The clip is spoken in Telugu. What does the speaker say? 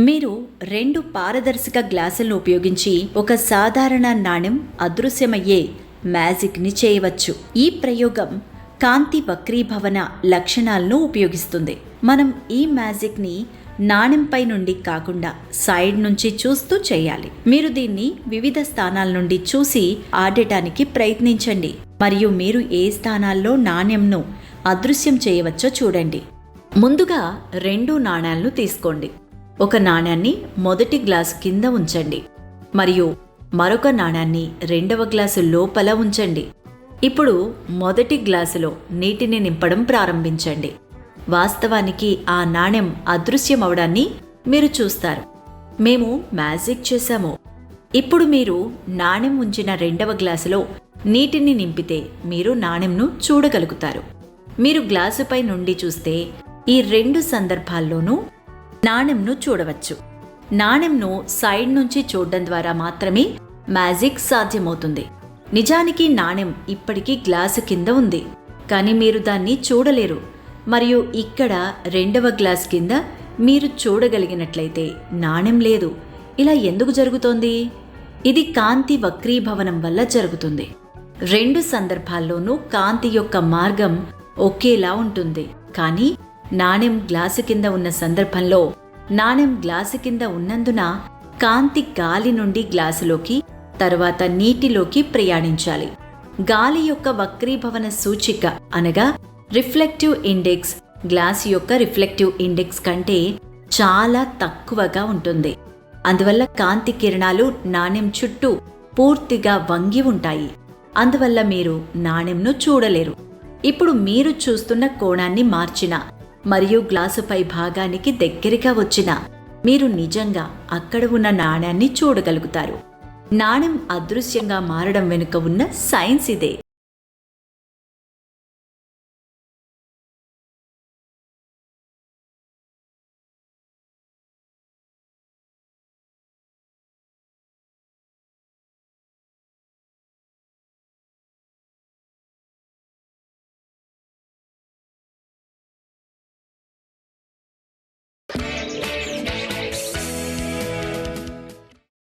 మీరు రెండు పారదర్శక గ్లాసులను ఉపయోగించి ఒక సాధారణ నాణెం అదృశ్యమయ్యే మ్యాజిక్ని చేయవచ్చు. ఈ ప్రయోగం కాంతి వక్రీభవన లక్షణాలను ఉపయోగిస్తుంది. మనం ఈ మ్యాజిక్ని నాణెంపై నుండి కాకుండా సైడ్ నుంచి చూస్తూ చేయాలి. మీరు దీన్ని వివిధ స్థానాల నుండి చూసి ఆడటానికి ప్రయత్నించండి. మరియు మీరు ఏ స్థానాల్లో నాణ్యంను అదృశ్యం చేయవచ్చో చూడండి. ముందుగా రెండు నాణాలను తీసుకోండి. ఒక నాణాన్ని మొదటి గ్లాసు కింద ఉంచండి. మరియు మరొక నాణాన్ని రెండవ గ్లాసు లోపల ఉంచండి. ఇప్పుడు మొదటి గ్లాసులో నీటిని నింపడం ప్రారంభించండి. వాస్తవానికి ఆ నాణెం అదృశ్యమవడాన్ని మీరు చూస్తారు. మేము మ్యాజిక్ చేశాము. ఇప్పుడు మీరు నాణెం ఉంచిన రెండవ గ్లాసులో నీటిని నింపితే మీరు నాణెంను చూడగలుగుతారు. మీరు గ్లాసుపై నుండి చూస్తే ఈ రెండు సందర్భాల్లోనూ నాణెంను చూడవచ్చు. నాణెంను సైడ్ నుంచి చూడడం ద్వారా మాత్రమే మ్యాజిక్ సాధ్యమవుతుంది. నిజానికి నాణెం ఇప్పటికీ గ్లాసు కింద ఉంది. కానీ మీరు దాన్ని చూడలేరు. మరియు ఇక్కడ రెండవ గ్లాస్ కింద మీరు చూడగలిగినట్లయితే నాణెం లేదు. ఇలా ఎందుకు జరుగుతోంది? ఇది కాంతి వక్రీభవనం వల్ల జరుగుతుంది. రెండు సందర్భాల్లోనూ కాంతి యొక్క మార్గం ఒకేలా ఉంటుంది. కానీ నాణెం గ్లాసు కింద ఉన్న సందర్భంలో నాణెం గ్లాసు కింద ఉన్నందున కాంతి గాలి నుండి గ్లాసులోకి తరువాత నీటిలోకి ప్రయాణించాలి. గాలి యొక్క వక్రీభవన సూచిక అనగా రిఫ్లెక్టివ్ ఇండెక్స్ గ్లాస్ యొక్క రిఫ్లెక్టివ్ ఇండెక్స్ కంటే చాలా తక్కువగా ఉంటుంది. అందువల్ల కాంతి కిరణాలు నాణెం చుట్టూ పూర్తిగా వంగి ఉంటాయి. అందువల్ల మీరు నాణెంను చూడలేరు. ఇప్పుడు మీరు చూస్తున్న కోణాన్ని మార్చిన మరియు గ్లాసుపై భాగానికి దగ్గరగా వచ్చిన మీరు నిజంగా అక్కడ ఉన్న నాణ్యాన్ని చూడగలుగుతారు. నాణెం అదృశ్యంగా మారడం వెనుక ఉన్న సైన్స్ ఇదే.